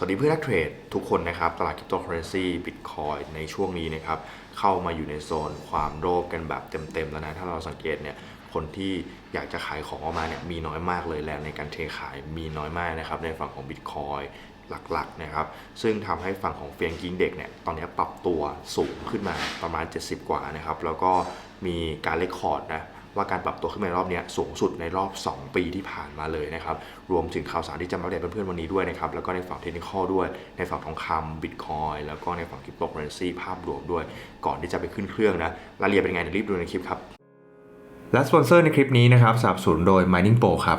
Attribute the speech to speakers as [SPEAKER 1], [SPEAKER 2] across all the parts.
[SPEAKER 1] สวัสดีเพื่อนนักเทรดทุกคนนะครับ ตลาดคริปโตเคอเรนซีบิตคอยในช่วงนี้นะครับ เข้ามาอยู่ในโซนความโลภกันแบบเต็มๆแล้วนะ ถ้าเราสังเกตเนี่ยคนที่อยากจะขายของออกมาเนี่ยมีน้อยมากเลยแรงในการเทขายมีน้อยมากนะครับ ในฝั่งของบิตคอยหลักๆนะครับ ซึ่งทำให้ฝั่งของเฟียงกิ้งเด็กเนี่ยตอนนี้ปรับตัวสูงขึ้นมาประมาณ 70 กว่านะครับ แล้วก็มีการเลคคอร์ดนะ ว่าการปรับตัวขึ้นมาในรอบนี้สูงสุดในรอบ 2 ปีที่ผ่านมาเลยนะครับ รวมถึงข่าวสารที่จะมาอัปเดตเพื่อนๆวันนี้ด้วยนะครับ แล้วก็ในฝั่งเทคนิคด้วย ในฝั่งทองคำบิตคอยแล้วก็ในฝั่งคริปโตเคอเรนซีภาพรวมด้วย ก่อนที่จะไปขึ้นเครื่องนะ รายละเอียดเป็นไงเดี๋ยวรีบดูในคลิปครับ
[SPEAKER 2] และสปอนเซอร์ในคลิปนี้นะครับสนับสนุนโดย Mining Pro ครับ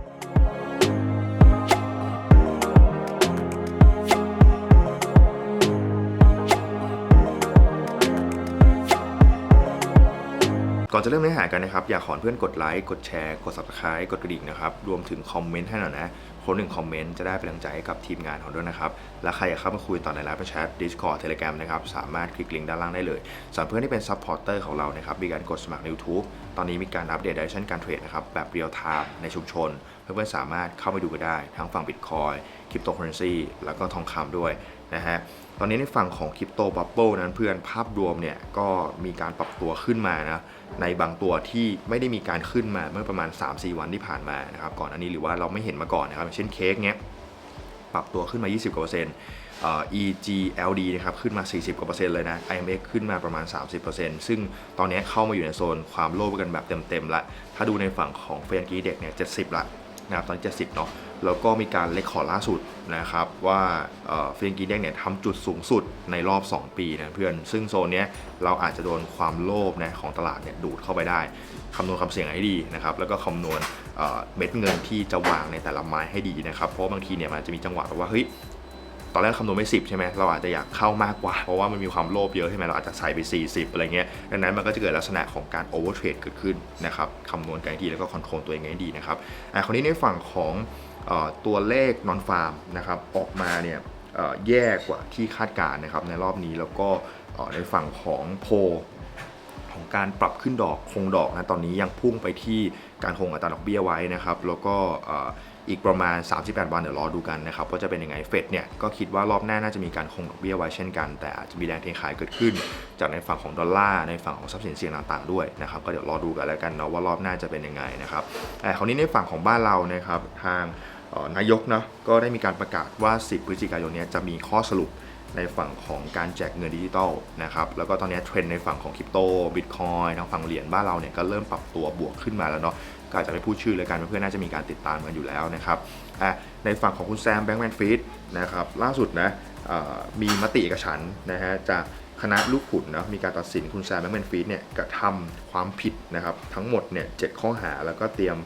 [SPEAKER 1] อนจะเริ่มเนื้อหากันนะครับ อยากขอเพื่อนกดไลค์ กดแชร์ กด subscribe กดกระดิ่งนะครับ รวมถึงคอมเมนต์ให้หน่อยนะ คนหนึ่งคอมเมนต์จะได้เป็นกำลังใจให้กับทีมงานของด้วยนะครับ และใครอยากเข้ามาคุยต่อในไลฟ์แชท Discord Telegram นะครับ สามารถคลิกลิงก์ด้านล่างได้เลยสำหรับเพื่อนที่เป็นซัพพอร์เตอร์ของเรานะครับ มีการกดสมัครใน YouTube ตอนนี้มีการอัปเดตดิเรกชันการเทรดนะครับ แบบเรียลไทม์ในชุมชน เพื่อนๆสามารถเข้าไปดูกันได้ ทั้งฝั่ง Bitcoin คริปโตเคอเรนซีแล้วก็ทองคำด้วยนะฮะตอนนี้ในฝั่งของคริปโตบับเบิลนั้นเพื่อนภาพรวมเนี่ยก็มีการปรับตัวขึ้นมานะในบางตัวที่ไม่ได้มีการขึ้นมาเมื่อประมาณ 3-4 วันที่ผ่านมานะครับก่อนอันนี้หรือว่าเราไม่เห็นมาก่อนนะครับเช่นเค้กเนี้ยปรับตัวขึ้นมา 20กว่าเปอร์เซ็นต์เอ่อ EGLD นะครับขึ้นมา 40กว่าเปอร์เซ็นต์เลยนะ IMX ขึ้นมาประมาณ 30%ซึ่งตอนนี้เข้ามาอยู่ในโซนความโลภกันแบบเต็มๆละ ถ้าดูในฝั่งของเฟนกีเด็กเนี่ย 70 ละ นะครับตอนนี้70เนาะแล้วก็มีการเลคคอร์ดล่าสุดนะครับว่าเฟรนกีแดงเนี่ยทำจุดสูงสุดในรอบ 2 ปีนะเพื่อน ซึ่งโซนเนี้ยเราอาจจะโดนความโลภนะของตลาดเนี่ยดูดเข้าไปได้คำนวณความเสี่ยงให้ดีนะครับแล้วก็คำนวณเม็ดเงินที่จะวางในแต่ละไม้ให้ดีนะครับเพราะบางทีเนี่ยมันจะมีจังหวะว่าเฮ้ย ตอนแรกคำนวณไม่10 ใช่ไหมเราอาจจะอยากเข้ามากกว่า เพราะว่ามันมีความโลภเยอะใช่ไหมเราอาจจะใส่ไป 40 อะไรเงี้ย ดังนั้นมันก็จะเกิดลักษณะของการโอเวอร์เทรดเกิดขึ้นนะครับคำนวณกันดีแล้วก็คอนโทรลตัวเองให้ดีนะครับอะคราวนี้ในฝั่งของออตัวเลขนอนฟาร์มนะครับออกมาเนี่ยแย่กว่าที่คาดการณ์นะครับในรอบนี้แล้วก็ในฝั่งของโพลของการปรับขึ้นดอกคงดอกนะตอนนี้ยังพุ่งไปที่การคงอัตราดอกเบี้ยไว้นะครับ แล้วก็ อีกประมาณ 38 วันเดี๋ยวรอดูกันนะครับว่าจะเป็นยังไงเฟดเนี่ยก็คิดว่ารอบหน้าน่าจะมีการคงดอกเบี้ยไว้เช่นกัน แต่อาจจะมีแรงเทขายเกิดขึ้น จากในฝั่งของดอลลาร์ในฝั่งของทรัพย์สินเสี่ยงต่างๆด้วยนะครับก็เดี๋ยวรอดูกันแล้วกันเนาะว่ารอบหน้าจะเป็นยังไงนะครับแต่คราวนี้ในฝั่งของบ้านเรานะครับทางนายกนะก็ได้มีการประกาศว่า 10 พฤศจิกายนนี้จะมีข้อสรุปในฝั่งของการแจกเงินดิจิตอลนะครับ แล้วก็ตอนนี้เทรนด์ในฝั่งของคริปโตบิตคอยทางฝั่งเหรียญบ้านเราเนี่ยก็เริ่มปรับตัวบวกขึ้นมาแล้วเนาะ ก็อาจจะไม่พูดชื่อเลยกันเพื่อนๆน่าจะมีการติดตามกันอยู่แล้วนะครับในฝั่งของคุณแซมแบงก์แมนฟีดนะครับล่าสุดนะมีมติเอกฉันนะฮะจากคณะลูกขุนนะมีการตัดสินคุณแซมแบงก์แมนฟีดเนี่ยกระทำความผิดนะครับทั้งหมดเนี่ยเจ็ดข้อหาแล้วก็เตรียม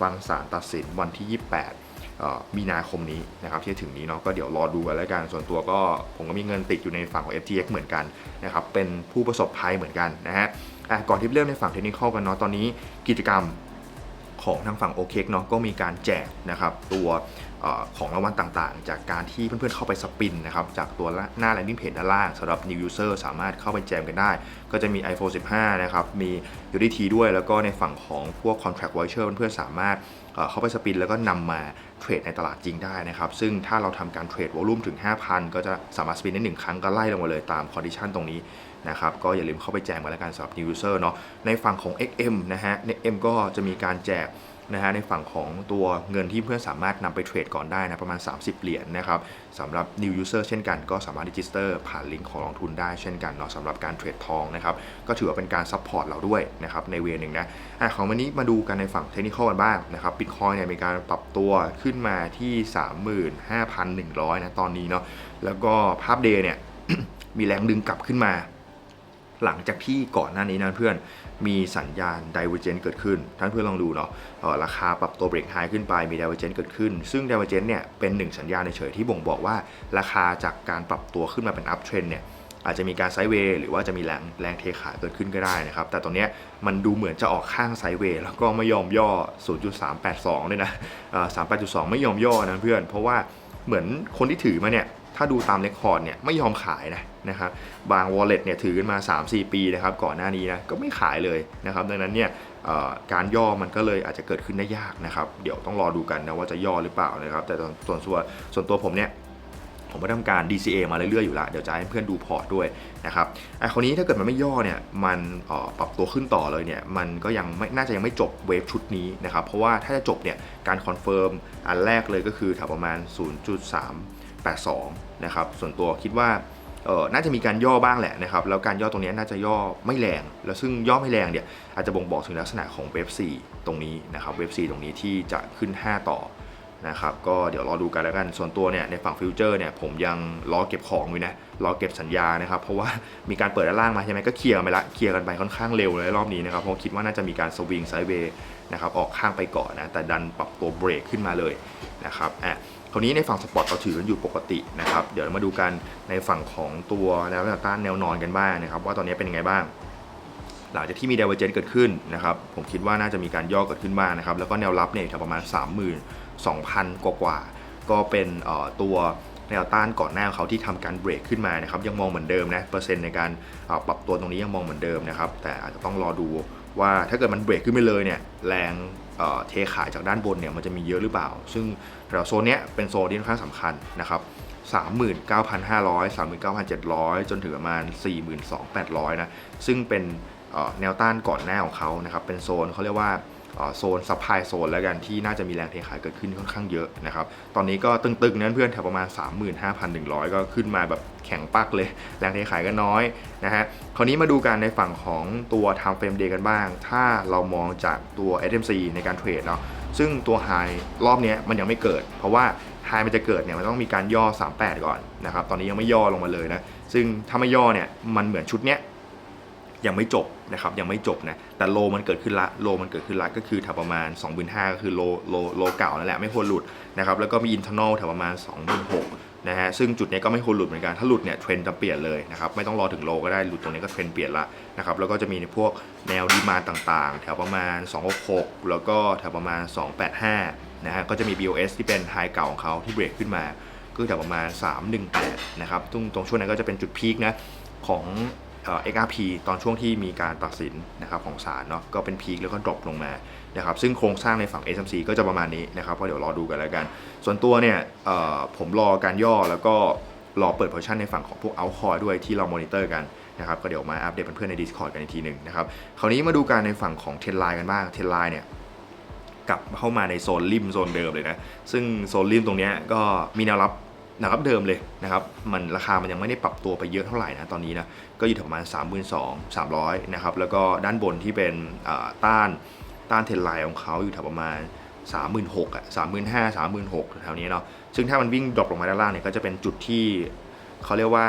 [SPEAKER 1] ฟังศาลตัดสินวันที่ 28มีนาคมนี้นะครับที่ถึงนี้เนาะก็เดี๋ยวรอดูกันแล้วกันส่วนตัวก็ผมก็มีเงินติดอยู่ในฝั่งของ FTX เหมือนกันนะครับเป็นผู้ประสบภัยเหมือนกันนะฮะอะก่อนที่เริ่มในฝั่งเทคนิคกันเนาะตอนนี้กิจกรรม ของทางฝั่ง o k เคเนาะก็มีการแจกนะครับตัวอของรางวัลต่างๆ จากการที่เพื่อนๆเข้าไปสปินนะครับจากตัวหน้า landing page ด้านล่างสำหรับ new user สามารถเข้าไปแจมกันได้ ก็จะมี iPhone 15 นะครับ มี UDT ด้วยแล้วก็ในฝั่งของพวก contract voucher เพื่อนๆสามารถ เข้าไปสปินแล้วก็นำมาเทรดในตลาดจริงได้นะครับ ซึ่งถ้าเราทำการเทรดวอลุ่มถึง 5,000 ก็จะสามารถสปินได้1ครั้งก็ไล่ลงมาเลยตามคอนดิชันตรงนี้นะครับก็อย่าลืมเข้าไปแจกันแล้วกันสำหรับ new user เนาะในฝั่งของ XM นะฮะใน M ก็จะมีการแจก นะฮะในฝั่งของตัวเงินที่เพื่อนสามารถนำไปเทรดก่อนได้นะประมาณ 30 เหรียญนะครับสำหรับ new user เช่นกันก็สามารถ register ผ่านลิงก์ของลงทุนได้เช่นกันเนาะสำหรับการเทรดทองนะครับก็ถือว่าเป็นการซัพพอร์ตเราด้วยนะครับในเวรหนึ่งนะอะของวันนี้มาดูกันในฝั่งเทคนิคกันบ้างนะครับบิตคอยเนี่ยมีการปรับตัวขึ้นมาที่ 35,100นะตอนนี้เนาะแล้วก็ภาพเดย์เนี่ยมีแรงดึงกลับขึ้นมา หลังจากที่ก่อนหน้านี้นะเพื่อนมีสัญญาณ divergence เกิดขึ้น ท่านเพื่อนลองดูเนาะราคาปรับตัวเบรกไฮขึ้นไปมี divergence เกิดขึ้น ซึ่ง divergence เนี่ยเป็นหนึ่งสัญญาณเฉยๆที่บ่งบอกว่า ราคาจากการปรับตัวขึ้นมาเป็น up trend เนี่ยอาจจะมีการไซด์เวย์หรือว่าจะมีแรงแรงเทขายเกิดขึ้นก็ได้นะครับ แต่ตอนเนี้ยมันดูเหมือนจะออกข้างไซด์เวย์แล้วก็ไม่ยอมย่อ 0.382 เลยนะ0.382 ไม่ยอมย่อนะเพื่อน เพราะว่าเหมือนคนที่ถือมาเนี่ย ถ้าดูตามเรคคอร์ดเนี่ยไม่ยอมขายนะนะครับบาง wallet เนี่ยถือกันมา 3-4 ปีนะครับก่อนหน้านี้นะก็ไม่ขายเลยนะครับดังนั้นเนี่ยการย่อมันก็เลยอาจจะเกิดขึ้นได้ยากนะครับ เดี๋ยวต้องรอดูกันนะว่าจะย่อหรือเปล่านะครับ แต่ส่วนส่วนส่วนตัวผมเนี่ยผมก็ทำการ DCA มาเรื่อยๆอยู่ละเดี๋ยวจะให้เพื่อนดูพอร์ตด้วยนะครับไอ้คราวนี้ถ้าเกิดมันไม่ย่อเนี่ยมันปรับตัวขึ้นต่อเลยเนี่ยมันก็ยังไม่น่าจะยังไม่จบเวฟชุดนี้นะครับเพราะว่าถ้าจะจบเนี่ยการคอนเฟิร์มอันแรกเลยก็คือแถวประมาณ 82นะครับส่วนตัวคิดว่าเออน่าจะมีการย่อบ้างแหละนะครับแล้วการย่อตรงนี้น่าจะย่อไม่แรง แล้วซึ่งย่อไม่แรงเนี่ยอาจจะบ่งบอกถึงลักษณะของเวฟ4ตรงนี้นะครับเวฟ4ตรงนี้ที่จะขึ้น 5 ต่อนะครับก็เดี๋ยวรอดูกันแล้วกันส่วนตัวเนี่ยในฝั่งฟิวเจอร์เนี่ยผมยังรอเก็บของอยู่นะรอเก็บสัญญานะครับเพราะว่ามีการเปิดด้านล่างมาใช่ไหมก็เคลียร์ไปละเคลียร์กันไปค่อนข้างเร็วเลยรอบนี้นะครับเพราะคิดว่าน่าจะมีการสวิงไซด์เวย์นะครับออกข้างไปก่อนนะแต่ดันปรับตัวเบรกขึ้นมาเลยนะครับอะ คราวนี้ในฝั่งสปอร์ตเราถือกันอยู่ปกตินะครับ เดี๋ยวมาดูกันในฝั่งของตัวแนวต้านแนวนอนกันบ้างนะครับ ว่าตอนนี้เป็นยังไงบ้าง หลังจากที่มี d ดเวอร์เจนเกิดขึ้นนะครับ ผมคิดว่าน่าจะมีการย่อเกิดขึ้นบ้างนะครับ แล้วก็แนวรับเนี่ยอยู่แถวประมาณ 32,000 กว่ากว่า ก็เป็นตัวแนวต้านก่อนหน้าเขาที่ทำการเบรกขึ้นมานะครับยังมองเหมือนเดิมนะเปอร์เซ็นต์ในการปรับตัวตรงนี้ยังมองเหมือนเดิมนะครับแต่อาจจะต้องรอดูว่าถ้าเกิดมันเบรกขึ้นไปเลยเนี่ยแรง เทขายจากด้านบนเนี่ยมันจะมีเยอะหรือเปล่า ซึ่งแถวโซนเนี้ยเป็นโซนที่ค่อนข้างสำคัญนะครับ39,500 39,700 จนถึงประมาณ 42,800 นะ ซึ่งเป็นแนวต้านก่อนหน้าของเขานะครับ เป็นโซนเขาเรียกว่า โซนซัพพลายโซนแล้วกันที่น่าจะมีแรงเทขายเกิดขึ้นค่อนข้างเยอะนะครับ ตอนนี้ก็ตึงๆนั้นเพื่อนแถวประมาณ 35,100 ก็ขึ้นมาแบบแข็งปักเลย แรงเทขายก็น้อยนะฮะคราวนี้มาดูกันในฝั่งของตัว time frame day กันบ้าง ถ้าเรามองจากตัว SMC ในการเทรดเนาะซึ่งตัว High รอบนี้มันยังไม่เกิด เพราะว่า High มันจะเกิดเนี่ยมันต้องมีการย่อ 38 ก่อนนะครับตอนนี้ยังไม่ย่อลงมาเลยนะซึ่งถ้าไม่ย่อเนี่ยมันเหมือนชุดเนี้ย ยังไม่จบนะครับยังไม่จบนะแต่โลมันเกิดขึ้นละโลมันเกิดขึ้นละก็คือแถวประมาณ 25,000ก็คือโลโลโลเก่านั่นแหละไม่ควรหลุดนะครับแล้วก็มีอินเทอร์นอลแถวประมาณ 26,000นะฮะซึ่งจุดนี้ก็ไม่ควรหลุดเหมือนกันถ้าหลุดเนี่ยเทรนจะเปลี่ยนเลยนะครับไม่ต้องรอถึงโลก็ได้หลุดตรงนี้ก็เทรนเปลี่ยนละนะครับแล้วก็จะมีในพวกแนวดีมาต่างๆ แถวประมาณ 266 แล้วก็แถวประมาณ 285นะฮะก็จะมี BOS ที่เป็นไฮเก่าของเขาที่เบรกขึ้นมาก็แถวประมาณ 318นะครับตรงตรงช่วงนั้นก็จะเป็นจุดพีคนะของ เอ่อ XRP ตอนช่วงที่มีการตัดสินนะครับของศาลเนาะก็เป็นพีคแล้วก็ดรอปลงมานะครับซึ่งโครงสร้างในฝั่ง SMC ก็จะประมาณนี้นะครับก็เดี๋ยวรอดูกันแล้วกัน ส่วนตัวเนี่ยผมรอการย่อแล้วก็รอเปิดโพชั่นในฝั่งของพวก out coin ด้วยที่เรามอนิเตอร์กันนะครับก็เดี๋ยวมาอัปเดตเพื่อนๆใน Discord กันอีกทีหนึ่งนะครับคราวนี้มาดูการในฝั่งของเทนไลน์กันบ้างเทนไลน์เนี่ยกลับเข้ามาในโซนริมโซนเดิมเลยนะซึ่งโซนริมตรงนี้ก็มีแนวรับ แนวรับเดิมเลยนะครับมันราคามันยังไม่ได้ปรับตัวไปเยอะเท่าไหร่นะตอนนี้นะก็อยู่ที่ประมาณ 32,300นะครับแล้วก็ด้านบนที่เป็นต้านต้านเทรนไลน์ของเขาอยู่แถวประมาณ 36,000อะ35,000 36,000แถวนี้เนาะซึ่งถ้ามันวิ่งดรอปลงมาด้านล่างเนี่ยก็จะเป็นจุดที่เขาเรียกว่า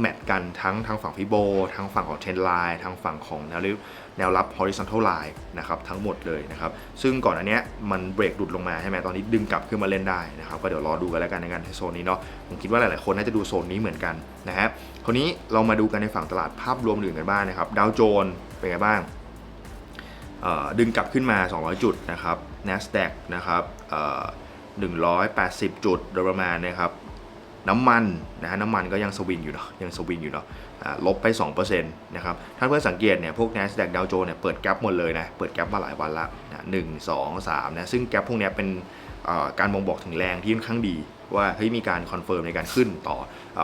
[SPEAKER 1] แมทกันทั้งทางฝั่งฟิโบทางฝั่งของเทรนไลน์ทางฝั่งของแนวริแนวรับ horizontal line นะครับทั้งหมดเลยนะครับ ซึ่งก่อนอันเนี้ยมันเบรกหลุดลงมาใช่ไหมตอนนี้ดึงกลับขึ้นมาเล่นได้นะครับ ก็เดี๋ยวรอดูกันแล้วกันในการในโซนนี้เนาะผมคิดว่าหลาย ๆ คนน่าจะดูโซนนี้เหมือนกันนะฮะคราวนี้เรามาดูกันในฝั่งตลาดภาพรวมอื่นกันบ้างนะครับดาวโจนเป็นไงบ้างดึงกลับขึ้นมา 200 จุดนะครับ NASDAQ นะครับ180 จุดโดยประมาณนะครับ น้ำมันนะฮะน้ำมันก็ยังสวิงอยู่เนาะยังสวิงอยู่เนาะอ่าลบไป2%นะครับถ้าเพื่อนสังเกตเนี่ยพวก NASDAQ Dow Jones เนี่ยเปิดแกลบหมดเลยนะเปิดแกลบมาหลายวันละนะหนึ่งสองสามนะซึ่งแกลบพวกเนี้ยเป็นการบ่งบอกถึงแรงที่ค่อนข้างดี ว่าเฮ้ยมีการคอนเฟิร์มในการขึ้นต่ออ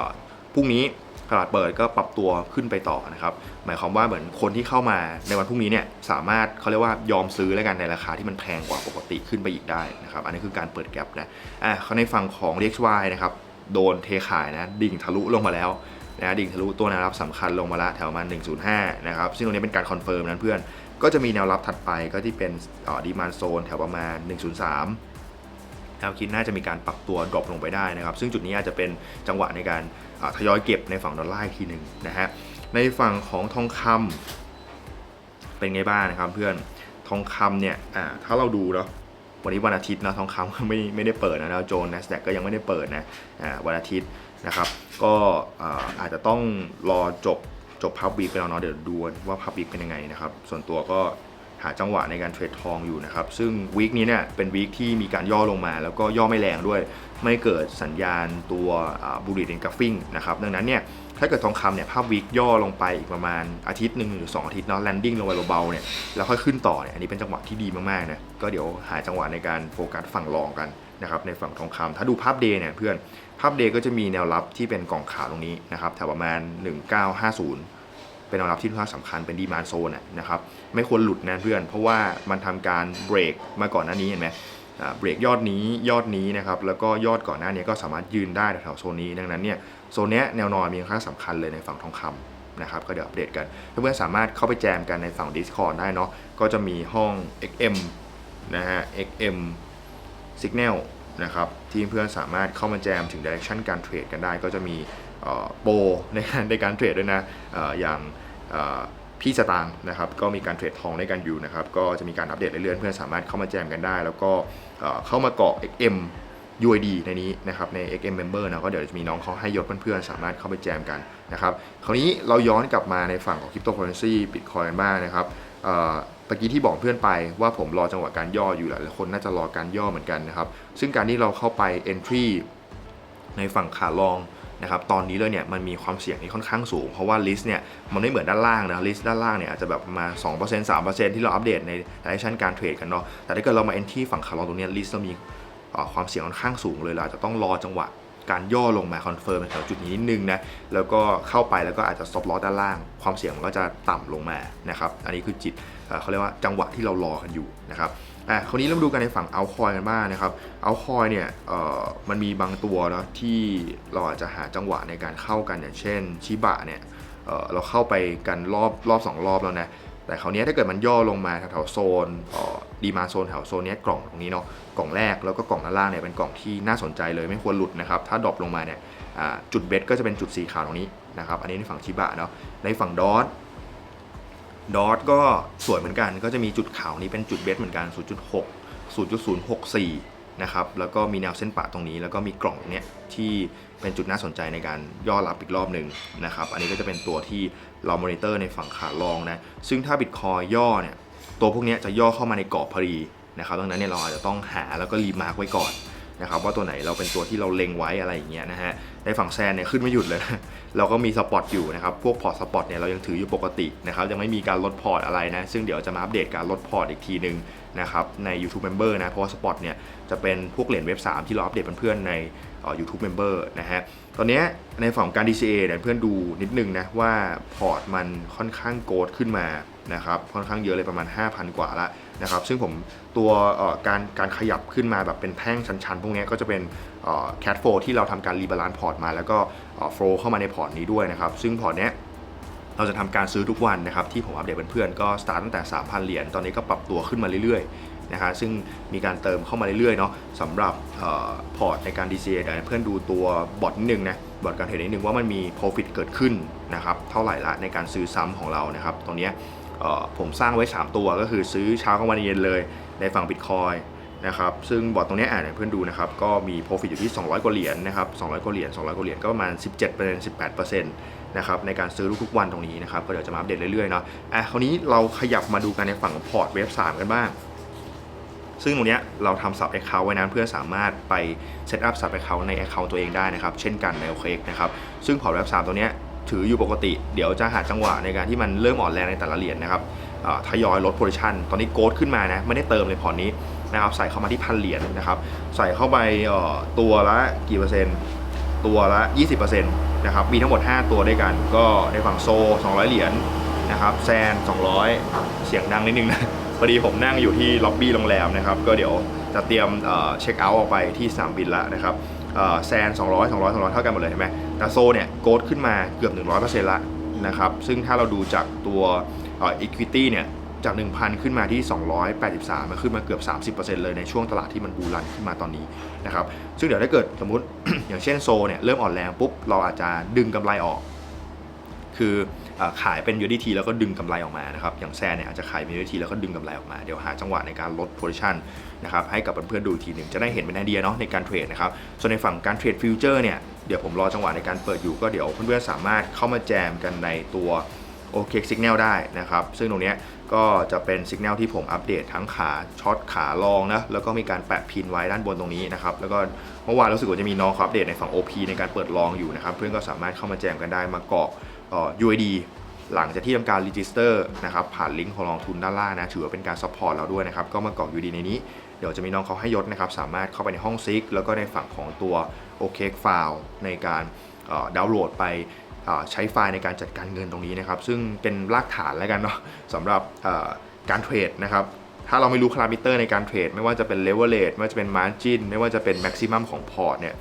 [SPEAKER 1] พรุ่งนี้ตลาดเปิดก็ปรับตัวขึ้นไปต่อนะครับหมายความว่าเหมือนคนที่เข้ามาในวันพรุ่งนี้เนี่ยสามารถเขาเรียกว่ายอมซื้อแล้วกันในราคาที่มันแพงกว่าปกติขึ้นไปอีกได้นะครับอันนี้คือการเปิดแกลบนะอะเขาในฝั่งของ DXY นะครับ โดนเทขายนะดิ่งทะลุลงมาแล้วนะดิ่งทะลุตัวแนวรับสำคัญลงมาละแถวประมาณ105 นะครับ ซึ่งตรงนี้เป็นการคอนเฟิร์มนั้นเพื่อน ก็จะมีแนวรับถัดไปก็ที่เป็นดีมานโซนแถวประมาณ 103แนวคิดน่าจะมีการปรับตัวดรอปลงไปได้นะครับ ซึ่งจุดนี้อาจจะเป็นจังหวะในการทยอยเก็บในฝั่งดอลลาร์อีกทีหนึ่งนะฮะ ในฝั่งของทองคำเป็นไงบ้างนะครับเพื่อน ทองคำเนี่ยถ้าเราดูเนาะ วันนี้วันอาทิตย์นะทองคำไม่ไม่ได้เปิดนะดาวโจนส์นสแดกก็ยังไม่ได้เปิดนะวันอาทิตย์นะครับ ก็อาจจะต้องรอจบจบพับบีไปแล้วเนาะเดี๋ยวดูว่าพับบีเป็นยังไงนะครับ ส่วนตัวก็ หาจังหวะในการเทรดทองอยู่นะครับ ซึ่งวีคนี้เนี่ยเป็นวีคที่มีการย่อลงมา แล้วก็ย่อไม่แรงด้วย ไม่เกิดสัญญาณตัวบูริ t เ n นกราฟิงนะครับดังนั้นเนี่ยถ้าเกิดทองคำเนี่ยภาพวิกย่อลงไปอีกประมาณอาทิตย์หนึ่งหรือ 2 อาทิตย์เนาะแลนดิ้งลงไปเบาๆเนี่ยแล้วค่อยขึ้นต่อเนี่ยอันนี้เป็นจังหวะที่ดีมากๆนะก็เดี๋ยวหาจังหวะในการโฟกัสฝั่งรองกันนะครับในฝั่งทองคำถ้าดูภาพเดย์เนี่ยเพื่อนภาพเดย์ก็จะมีแนวรับที่เป็นกล่องขาวตรงนี้นะครับแถวประมาณ 1950 เป็นแนวรับที่ค่อนข้างสำคัญเป็นดีมานโซนนะครับไม่ควรหลุดนะเพื่อน เพราะว่ามันทำการเบรกมาก่อนหน้านี้เห็นไหมเบรกยอดนี้ยอดนี้นะครับแล้วก็ยอดก่อนหน้านี้ก็สามารถยืนได้แถวโซนนี้ ดังนั้นเนี่ยโซนนี้แนวนอนมีค่อนข้างสำคัญเลยในฝั่งทองคำนะครับก็เดี๋ยวอัปเดตกันเพื่อนๆสามารถเข้าไปแจมกันในฝั่ง Discord ได้เนาะก็จะมีห้อง XM นะฮะ XM Signal นะครับที่เพื่อนสามารถเข้ามาแจมถึง Direction การเทรดกันได้ ก็จะมี โปรในการในการเทรดด้วยนะออย่างพี่สตางค์นะครับก็มีการเทรดทองด้วยกันอยู่นะครับก็จะมีการอัปเดตเรื่อยๆเพื่อนสามารถเข้ามาแจมกันได้ แล้วก็เเข้ามาเกาะ XM UID ในนี้นะครับใน XM Member นะก็เดี๋ยวจะมีน้องเขาให้ยศเพื่อนๆสามารถเข้าไปแจมกันนะครับคราวนี้เราย้อนกลับมาในฝั่งของ Cryptocurrency Bitcoin กันบ้างนะครับตะกี้ที่บอกเพื่อนไปว่าผมรอจังหวะการย่ออยู่หลายคนน่าจะรอการย่อเหมือนกันนะครับซึ่งการที่เราเข้าไป Entry ในฝั่งขาลอง นะครับตอนนี้เลยเนี่ยมันมีความเสี่ยงที่ค่อนข้างสูง เพราะว่าลิสต์เนี่ยมันไม่เหมือนด้านล่างนะลิสต์ด้านล่างเนี่ยอาจจะแบบประมา2% 3%ที่เราอัปเดตในดิเรชันการเทรดกันเนาะแต่ถ้าเกิดเรามาเอนที่ฝั่งขาลองตรงนี้ลิสต์เรามีความเสี่ยงค่อนข้างสูงเลยเราอาจจะต้องรอจังหวะการย่อลงมาคอนเฟิร์มแถวจุดนี้นิดนึงนะ แล้วก็เข้าไปแล้วก็อาจจะ stop loss ด้านล่าง ความเสี่ยงมันก็จะต่ำลงมานะครับ อันนี้คือจิตเขาเรียกว่าจังหวะที่เรารอกันอยู่นะครับ อะคราวนี้เรามาดูกันในฝั่งเอาคอยกันบ้างนะครับเอาคอยเนี่ยเอ่อมันมีบางตัวเนาะที่เราอาจจะหาจังหวะในการเข้ากันอย่างเช่นชิบะเนี่ยเอ่อเราเข้าไปกันรอบรอบสองรอบแล้วนะแต่คราวนี้ถ้าเกิดมันย่อลงมาแถวโซนดีมาโซนแถวโซนเนี้ยกล่องตรงนี้เนาะกล่องแรกแล้วก็กล่องด้านล่างเนี่ยเป็นกล่องที่น่าสนใจเลยไม่ควรหลุดนะครับถ้าดรอปลงมาเนี่ยอ่าจุดเบสก็จะเป็นจุดสีขาวตรงนี้นะครับอันนี้ในฝั่งชิบะเนาะในฝั่งดอท ดอทก็สวยเหมือนกัน ก็จะมีจุดขาวนี้เป็นจุดเบสเหมือนกัน 0.6 0.064 นะครับ แล้วก็มีแนวเส้นปะตรงนี้ แล้วก็มีกล่องเนี้ยที่เป็นจุดน่าสนใจในการย่อรับอีกรอบหนึ่งนะครับ อันนี้ก็จะเป็นตัวที่เรามอนิเตอร์ในฝั่งขาลองนะ ซึ่งถ้าบิตคอยย่อเนี่ย ตัวพวกนี้จะย่อเข้ามาในกรอบพอดีนะครับ ดังนั้นเนี่ยเราอาจจะต้องหาแล้วก็รีมาร์กไว้ก่อน นะครับว่าตัวไหนเราเป็นตัวที่เราเล็งไว้อะไรอย่างเงี้ยนะฮะในฝั่งแซนเนี่ยขึ้นไม่หยุดเลยนะเราก็มีสปอตอยู่นะครับพวกพอร์ตสปอตเนี่ยเรายังถืออยู่ปกตินะครับยังไม่มีการลดพอร์ตอะไรนะซึ่งเดี๋ยวจะมาอัปเดตการลดพอร์ตอีกทีหนึ่งนะครับใน YouTube Member นะเพราะว่าสปอตเนี่ยจะเป็นพวกเหรียญเว็บ 3 ที่เราอัปเดตเพื่อนๆในเอ่อ YouTube Member นะฮะ ตอนนี้ในฝั่งของการ DCA เนี่ยเพื่อนดูนิดนึงนะว่าพอร์ตมันค่อนข้างโกดขึ้นมานะครับค่อนข้างเยอะเลยประมาณ 5,000 กว่าละ นะครับซึ่งผมตัวการการขยับขึ้นมาแบบเป็นแท่งชันๆ พวกนี้ก็จะเป็นแคทโฟที่เราทำการรีบาลานซ์พอร์ตมา แล้วก็โฟลเข้ามาในพอร์ตนี้ด้วยนะครับ ซึ่งพอร์ตเนี้ยเราจะทำการซื้อทุกวันนะครับที่ผมอัปเดตเพื่อนๆก็สตาร์ตตั้งแต่ 3,000 เหรียญตอนนี้ก็ปรับตัวขึ้นมาเรื่อยๆนะฮะซึ่งมีการเติมเข้ามาเรื่อยๆเนาะสำหรับออพอร์ตในการ DCA เดี๋ยวเพื่อนดูตัวบอทนิดนึงนะบอทการเทรดนิดนึงว่ามันมี profit เกิดขึ้นนะครับเท่าไหร่ละในการซื้อซ้ำของเรานะครับตรงเนี้ย ผมสร้างไว้ 3 ตัวก็คือซื้อเช้ากลางวันเย็นเลยในฝั่ง Bitcoin นะครับซึ่งบอร์ดตรงนี้อ่านให้เพื่อนดูนะครับก็มี profit อยู่ที่ 200 กว่าเหรียญนะครับ200 กว่าเหรียญ200 กว่าเหรียญก็ประมาณ 17% 18%นะครับในการซื้อทุกๆวันตรงนี้นะครับก็เดี๋ยวจะมาอัปเดตเรื่อยๆเนาะอะคราวนี้เราขยับมาดูกันในฝั่งของพอร์ตเว็บ3กันบ้าง ซึ่งตรงนี้เราทำ sub account ไว้นะเพื่อสามารถไปเซตอัพ sub account ใน account ตัวเองได้นะครับเช่นกันใน OKX นะครับซึ่งพอร์ตเว็บ3ตัวนี้ ถืออยู่ปกติ เดี๋ยวจะหาจังหวะในการที่มันเริ่มอ่อนแรงในแต่ละเหรียญนะครับทยอยลด position ตอนนี้โกดขึ้นมานะไม่ได้เติมเลยพอร์ตนี้นะครับใส่เข้ามาที่พันเหรียญนะครับใส่เข้าไปตัวละกี่เปอร์เซ็นต์ตัวละ 20%นะครับมีทั้งหมด 5 ตัวด้วยกัน ก็ในฝั่งโซ 200 เหรียญนะครับแซน 200 เสียงดังนิดนึงนะพอดีผมนั่งอยู่ที่ล็อบบี้โรงแรมนะครับก็เดี๋ยวจะเตรียมเช็คเอาท์ออกไปที่สนามบินละนะครับ แซน200 200 200 เท่ากันหมดเลยเห็นไหมแต่โซเนี่ยโกดขึ้นมาเกือบ 100%ละนะครับ ซึ่งถ้าเราดูจากตัวเอ่อ equity เนี่ย จาก 1,000 ขึ้นมาที่ 283 มันขึ้นมาเกือบ 30%เลยในช่วงตลาดที่มันบูรันขึ้นมาตอนนี้นะครับ ซึ่งเดี๋ยวถ้าเกิดสมมุติ อย่างเช่นโซเนี่ยเริ่มอ่อนแรงปุ๊บ เราอาจจะดึงกำไรออก คือ ขายเป็น USDT แล้วก็ดึงกำไรออกมานะครับอย่างแซนเนี่ยอาจจะขายเป็น USDT แล้วก็ดึงกำไรออกมาเดี๋ยวหาจังหวะในการลด position นะครับให้กับเพื่อนๆดูอีกทีหนึ่งจะได้เห็นเป็นไอเดียเนาะในการเทรดนะครับส่วนในฝั่งการเทรดฟิวเจอร์เนี่ยเดี๋ยวผมรอจังหวะในการเปิดอยู่ก็เดี๋ยวเพื่อนๆสามารถเข้ามาแจมกันในตัวโอเคสิกแนลได้นะครับ ซึ่งตรงนี้ก็จะเป็นสิกแนลที่ผมอัปเดตทั้งขาช็อตขาลองนะ แล้วก็มีการแปะพินไว้ด้านบนตรงนี้นะครับ แล้วก็เมื่อวานรู้สึกว่าจะมีน้องอัปเดตในฝั่ง OP ในการเปิดลองอยู่นะครับ เพื่อนก็สามารถเข้ามาแจมกันได้มากรอกเอ่อ UID หลังจากที่ทำการรีจิสเตอร์นะครับผ่านลิงก์ของลองทุนด้านล่างนะถือว่าเป็นการซัพพอร์ตเราด้วยนะครับก็มากรอก UID ในนี้เดี๋ยวจะมีน้องเขาให้ยศนะครับสามารถเข้าไปในห้องซิกแล้วก็ในฝั่งของตัว OK ไฟล์ในการดาวน์โหลดไปใช้ไฟล์ในการจัดการเงินตรงนี้นะครับ ซึ่งเป็นรากฐานแล้วกันเนาะสำหรับการเทรดนะครับถ้าเราไม่รู้พารามิเตอร์ในการเทรดไม่ว่าจะเป็น leverage ไม่ว่าจะเป็น margin ไม่ว่าจะเป็น maximum ของพอร์ตเนี่ย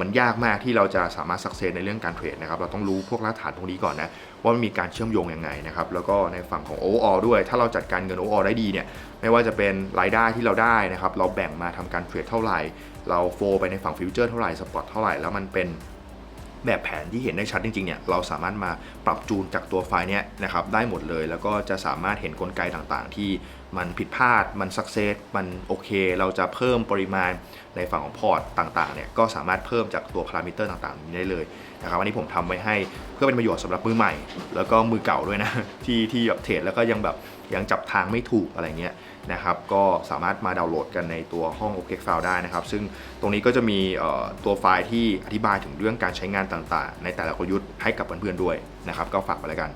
[SPEAKER 1] มันยากมากที่เราจะสามารถสักเซนในเรื่องการเทรดนะครับเราต้องรู้พวกรากฐานพวกนี้ก่อนนะว่ามันมีการเชื่อมโยงยังไงนะครับแล้วก็ในฝั่งของโอออลด้วย ถ้าเราจัดการเงินโอออลได้ดีเนี่ยไม่ว่าจะเป็นรายได้ที่เราได้นะครับเราแบ่งมาทำการเทรดเท่าไหร่ เราโฟไปในฝั่งฟิวเจอร์เท่าไหร่สปอตเท่าไหร่แล้วมันเป็น แบบแผนที่เห็นได้ชัดจริงๆเนี่ยเราสามารถมาปรับจูนจากตัวไฟล์เนี้ยนะครับได้หมดเลย แล้วก็จะสามารถเห็นกลไกต่างๆ ที่มันผิดพลาด มันสักเซส มันโอเค เราจะเพิ่มปริมาณในฝั่งของพอร์ตต่างๆเนี่ยก็สามารถเพิ่มจากตัวพารามิเตอร์ต่างๆ นี้ได้เลยนะครับอันนี้ผมทำไว้ให้เพื่อเป็นประโยชน์สำหรับมือใหม่ แล้วก็มือเก่าด้วยนะ ที่ที่แบบเทรดแล้วก็ยังแบบยังจับทางไม่ถูกอะไรเงี้ย นะครับก็สามารถมาดาวน์โหลดกันในตัวห้อง Object File ได้นะครับ ซึ่งตรงนี้ก็จะมีตัวไฟล์ที่อธิบายถึงเรื่องการใช้งานต่างๆ ในแต่ละกลยุทธ์ให้กับเพื่อนๆด้วยนะครับ ก็ฝากไปแล้วกัน